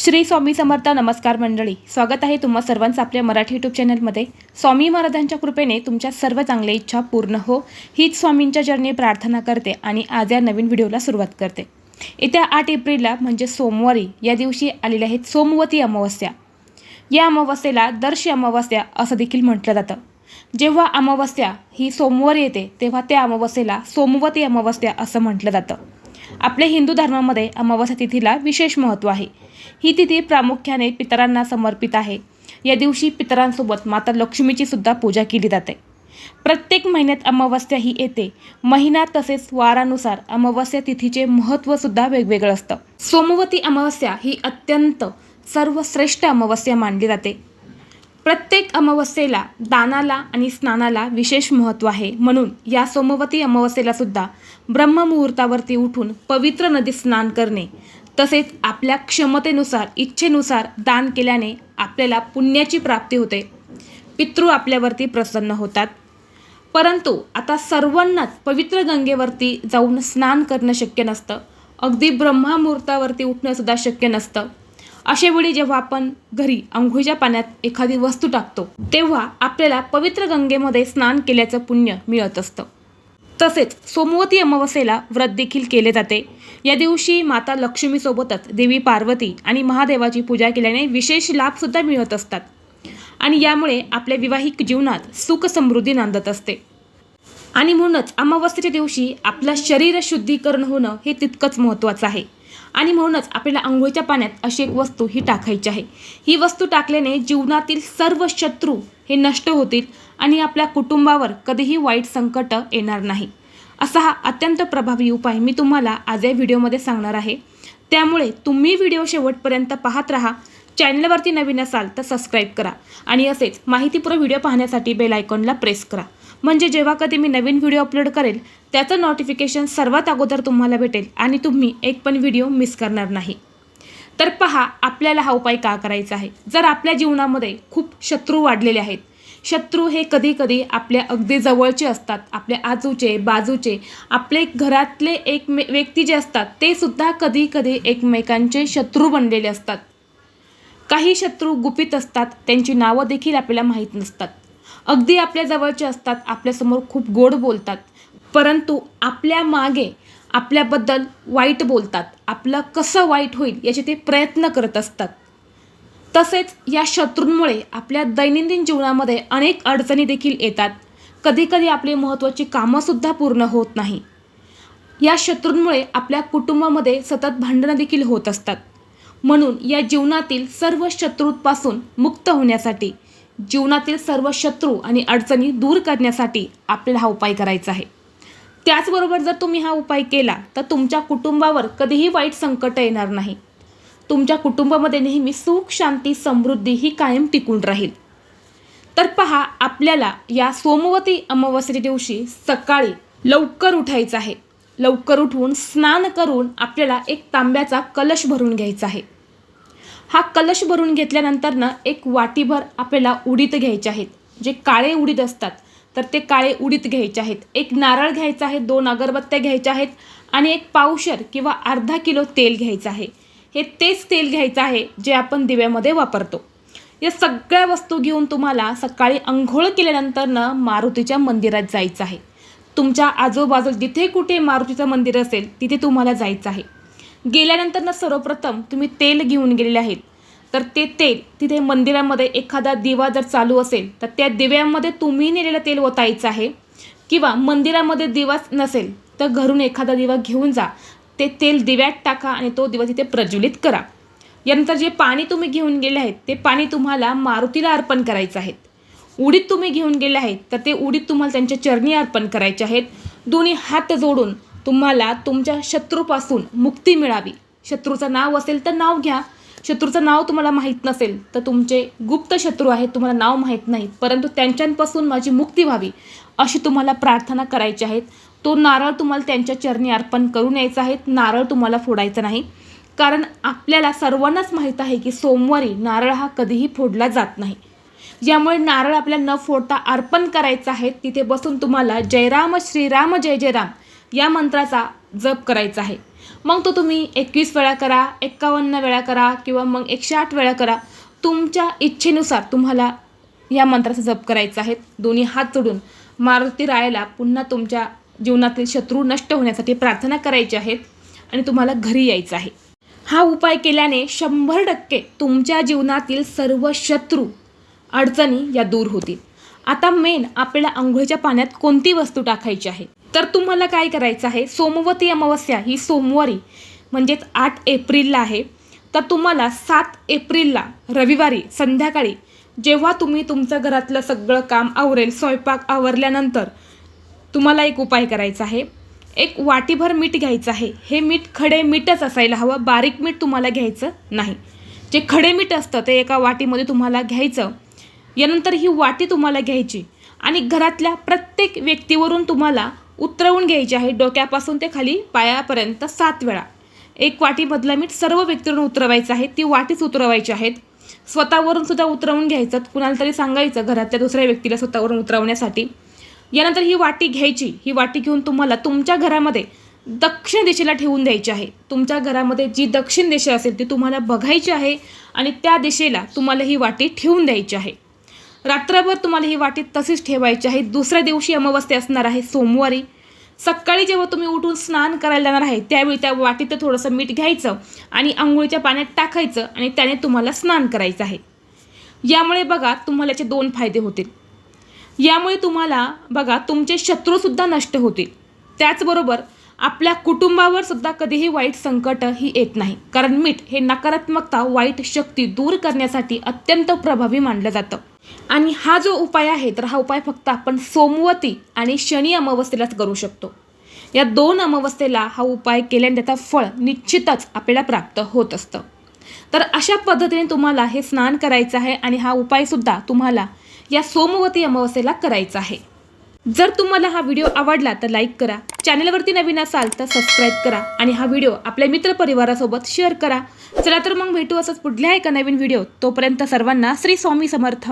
श्री स्वामी समर्थ नमस्कार मंडळी. स्वागत आहे तुम्हा सर्वांचं आपल्या मराठी यूट्यूब चॅनलमध्ये स्वामी महाराजांच्या कृपेने तुमच्या सर्व चांगल्या इच्छा पूर्ण हो हीच स्वामींच्या चरणी प्रार्थना करते आणि आज या नवीन व्हिडिओला सुरुवात करते. येत्या आठ एप्रिलला म्हणजे सोमवारी या दिवशी आलेल्या आहेत सोमवती अमावस्या. या अमावस्येला दर्शी अमावस्या असं देखील म्हटलं जातं. जेव्हा अमावस्या ही सोमवारी येते तेव्हा त्या अमावस्येला सोमवती अमावस्या असं म्हटलं जातं. आपल्या हिंदू धर्मामध्ये अमावस्या तिथीला विशेष महत्त्व आहे. ही तिथी प्रामुख्याने पितरांना समर्पित आहे. या दिवशी पितरांसोबत माता लक्ष्मीची सुद्धा पूजा केली जाते. प्रत्येक महिन्यात अमावस्या ही येते. महिना तसेच वारानुसार अमावस्या तिथीचे महत्त्वसुद्धा वेगवेगळं असतं. सोमवती अमावस्या ही अत्यंत सर्वश्रेष्ठ अमावस्या मानली जाते. प्रत्येक अमावस्येला दानाला आणि स्नानाला विशेष महत्त्व आहे. म्हणून या सोमवती अमावस्येला सुद्धा ब्रह्ममुहूर्तावरती उठून पवित्र नदीत स्नान करणे तसेच आपल्या क्षमतेनुसार इच्छेनुसार दान केल्याने आपल्याला पुण्याची प्राप्ती होते. पितृ आपल्यावरती प्रसन्न होतात. परंतु आता सर्वांनाच पवित्र गंगेवरती जाऊन स्नान करणं शक्य नसतं. अगदी ब्रह्मामुहूर्तावरती उठणंसुद्धा शक्य नसतं. अशा वेळी जेव्हा आपण घरी आंघोळीच्या पाण्यात एखादी वस्तू टाकतो तेव्हा आपल्याला पवित्र गंगेमध्ये स्नान केल्याचं पुण्य मिळत असतं. तसेच सोमवती अमावस्येला व्रत देखील केले जाते. या दिवशी माता लक्ष्मीसोबतच देवी पार्वती आणि महादेवाची पूजा केल्याने विशेष लाभसुद्धा मिळत असतात. आणि यामुळे आपल्या विवाहिक जीवनात सुख समृद्धी नांदत असते. आणि म्हणूनच अमावस्येच्या दिवशी आपलं शरीर शुद्धीकरण होणं हे तितकंच महत्त्वाचं आहे. आणि म्हणूनच आपल्याला आंघोळीच्या पाण्यात अशी एक वस्तू ही टाकायची आहे. ही वस्तू टाकल्याने जीवनातील सर्व शत्रू हे नष्ट होतील आणि आपल्या कुटुंबावर कधीही वाईट संकट येणार नाही. असा हा अत्यंत प्रभावी उपाय मी तुम्हाला आज या व्हिडिओमध्ये सांगणार आहे. त्यामुळे तुम्ही व्हिडिओ शेवटपर्यंत पाहत राहा. चॅनलवरती नवीन असाल तर सबस्क्राईब करा आणि असेच माहितीपूर्ण व्हिडिओ पाहण्यासाठी बेल आयकॉनला प्रेस करा. म्हणजे जेव्हा कधी मी नवीन व्हिडिओ अपलोड करेल त्याचं नोटिफिकेशन सर्वात अगोदर तुम्हाला भेटेल आणि तुम्ही एक पण व्हिडिओ मिस करणार नाही. तर पहा आपल्याला हा उपाय का करायचा आहे? जर आपल्या जीवनामध्ये खूप शत्रू वाढलेले आहेत शत्रू हे कधी कधी आपल्या अगदी जवळचे असतात आपल्या आजूचे बाजूचे आपले घरातले एक मे व्यक्ती जे असतात ते सुद्धा कधी कधी एकमेकांचे शत्रू बनलेले असतात. काही शत्रू गुपित असतात त्यांची नावं देखील आपल्याला माहीत नसतात. अगदी आपल्या जवळचे असतात आपल्यासमोर खूप गोड बोलतात परंतु आपल्या मागे आपल्याबद्दल वाईट बोलतात आपलं कसं वाईट होईल याचे ते प्रयत्न करत असतात. तसेच या शत्रूंमुळे आपल्या दैनंदिन जीवनामध्ये अनेक अडचणी देखील येतात. कधीकधी आपली महत्त्वाची कामंसुद्धा पूर्ण होत नाही. या शत्रूंमुळे आपल्या कुटुंबामध्ये सतत भांडणं देखील होत असतात. म्हणून या जीवनातील सर्व शत्रूंपासून मुक्त होण्यासाठी जीवनातील सर्व शत्रू आणि अडचणी दूर करण्यासाठी आपल्याला हा उपाय करायचा आहे. त्याचबरोबर जर तुम्ही हा उपाय केला तर तुमच्या कुटुंबावर कधीही वाईट संकट येणार नाही. तुमच्या कुटुंबामध्ये नेहमी सुख शांती समृद्धी ही कायम टिकून राहील. तर पहा आपल्याला या सोमवती अमावस्ये दिवशी सकाळी लवकर उठायचं आहे. लवकर उठून स्नान करून आपल्याला एक तांब्याचा कलश भरून घ्यायचा आहे. हा कलश भरून घेतल्यानंतर ना एक वाटीभर आपल्याला उडीत घ्यायचे आहेत. जे काळे उडीद असतात तर ते काळे उडीत घ्यायचे आहेत. एक नारळ घ्यायचा आहे दोन अगरबत्त्या घ्यायच्या आहेत आणि एक पावशर किंवा अर्धा किलो तेल घ्यायचं आहे. हे तेच तेल घ्यायचं आहे जे आपण दिव्यामध्ये वापरतो. या सगळ्या वस्तू घेऊन तुम्हाला सकाळी अंघोळ केल्यानंतर ना मारुतीच्या मंदिरात जायचं आहे. तुमच्या आजूबाजू जिथे कुठे मारुतीचं मंदिर असेल तिथे तुम्हाला जायचं आहे. गेल्यानंतर ना सर्वप्रथम तुम्ही तेल घेऊन गेलेले आहेत. तर ते तेल तिथे मंदिरामध्ये एखादा दिवा जर चालू असेल तर त्या दिव्यामध्ये तुम्ही नेलेलं तेल ओतायचं आहे. किंवा मंदिरामध्ये दिवाच नसेल तर घरून एखादा दिवा घेऊन जा. ते तेल दिव्यात टाका आणि तो दिवा तिथे प्रज्वलित करा. यानंतर जे पाणी तुम्ही घेऊन गेले आहेत ते पाणी तुम्हाला मारुतीला अर्पण करायचं आहे. उडीत तुम्ही घेऊन गेले आहेत तर ते उडीत तुम्हाला त्यांच्या चरणी अर्पण करायचे आहेत. दोन्ही हात जोडून तुम्हाला तुमच्या शत्रूपासून मुक्ती मिळावी. शत्रूचं नाव असेल तर नाव घ्या. शत्रूचं नाव तुम्हाला माहीत नसेल तर तुमचे गुप्त शत्रू आहेत तुम्हाला नाव माहीत नाही. परंतु त्यांच्यापासून माझी मुक्ती व्हावी अशी तुम्हाला प्रार्थना करायची आहेत तो नारळ तुम्हाला त्यांच्या चरणी अर्पण करून यायचा आहे. नारळ तुम्हाला फोडायचा नाही. कारण आपल्याला सर्वांनाच माहीत आहे की सोमवारी नारळ हा कधीही फोडला जात नाही. ज्यामुळे नारळ आपल्याला न फोडता अर्पण करायचं आहे तिथे बसून तुम्हाला जयराम श्रीराम जय जयराम या मंत्राचा जप करायचा आहे. मग तो तुम्ही एकवीस वेळा करा एक्कावन्न वेळा करा किंवा मग एकशे आठ वेळा करा. तुमच्या इच्छेनुसार तुम्हाला या मंत्राचा जप करायचा आहे. दोन्ही हात जोडून मारुती रायाला पुन्हा तुमच्या जीवनातील शत्रू नष्ट होण्यासाठी प्रार्थना करायची आहेत आणि तुम्हाला घरी यायचं आहे. हा उपाय केल्याने शंभर टक्के तुमच्या जीवनातील सर्व शत्रू अडचणी या दूर होतील. आता मेन आपल्याला आंघोळीच्या पाण्यात कोणती वस्तू टाकायची आहे? तर तुम्हाला काय करायचं आहे? सोमवती अमावस्या ही सोमवारी म्हणजेच आठ एप्रिलला आहे. तर तुम्हाला सात एप्रिलला रविवारी संध्याकाळी जेव्हा तुम्ही तुमचं घरातलं सगळं काम आवरेल स्वयंपाक आवरल्यानंतर तुम्हाला एक उपाय करायचा आहे. एक वाटीभर मीठ घ्यायचं आहे. हे मीठ खडे मीठच असायला हवं. बारीक मीठ तुम्हाला घ्यायचं नाही. जे खडे मीठ असतं ते एका वाटीमध्ये तुम्हाला घ्यायचं. यानंतर ही वाटी तुम्हाला घ्यायची आणि घरातल्या प्रत्येक व्यक्तीवरून तुम्हाला उतरवून घ्यायची आहे डोक्यापासून ते खाली पायापर्यंत सात वेळा. एक वाटीमधला मीठ सर्व व्यक्तीवरून उतरवायचं आहे ती वाटीच उतरवायची आहेत. स्वतःवरून सुद्धा उतरवून घ्यायचं कुणाला तरी सांगायचं घरातल्या दुसऱ्या व्यक्तीला स्वतःवरून उतरवण्यासाठी. यानंतर ही वाटी घ्यायची ही वाटी घेऊन तुम्हाला तुमच्या घरामध्ये दक्षिण दिशेला ठेवून द्यायची आहे. तुमच्या घरामध्ये जी दक्षिण दिशा असेल ती तुम्हाला बघायची आहे आणि त्या दिशेला तुम्हाला ही वाटी ठेवून द्यायची आहे. रात्रभर तुम्हाला ही वाटी तशीच ठेवायची आहे. दुसऱ्या दिवशी अमावस्या असणार आहे सोमवारी. सकाळी जेव्हा तुम्ही उठून स्नान करायला जाणार आहे त्यावेळी त्या वाटीत थोडंसं मीठ घ्यायचं आणि आंघोळीच्या पाण्यात टाकायचं आणि त्याने तुम्हाला स्नान करायचं आहे. यामुळे बघा तुम्हाला याचे दोन फायदे होतील. यामुळे तुम्हाला बघा तुमचे शत्रूसुद्धा नष्ट होतील. त्याचबरोबर आपल्या कुटुंबावर सुद्धा कधीही वाईट संकट ही येत नाही. कारण मीठ हे नकारात्मकता वाईट शक्ती दूर करण्यासाठी अत्यंत प्रभावी मानलं जातं. आणि हा जो उपाय आहे तर हा उपाय फक्त आपण सोमवती आणि शनी अमावस्येलाच करू शकतो. या दोन अमावस्येला हा उपाय केल्याने त्याचा फळ निश्चितच आपल्याला प्राप्त होत असतं. तर अशा पद्धतीने तुम्हाला हे स्नान करायचं आहे आणि हा उपायसुद्धा तुम्हाला या सोमवती अमावस्येला करायचा आहे. जर तुम्हाला हा व्हिडिओ आवडला तर लाईक करा. चॅनलवरती नवीन असाल तर सबस्क्राईब करा आणि हा व्हिडिओ आपल्या मित्रपरिवारासोबत शेअर करा. चला तर मग भेटू असंच पुढल्या एका नवीन व्हिडिओ तोपर्यंत सर्वांना श्री स्वामी समर्थ.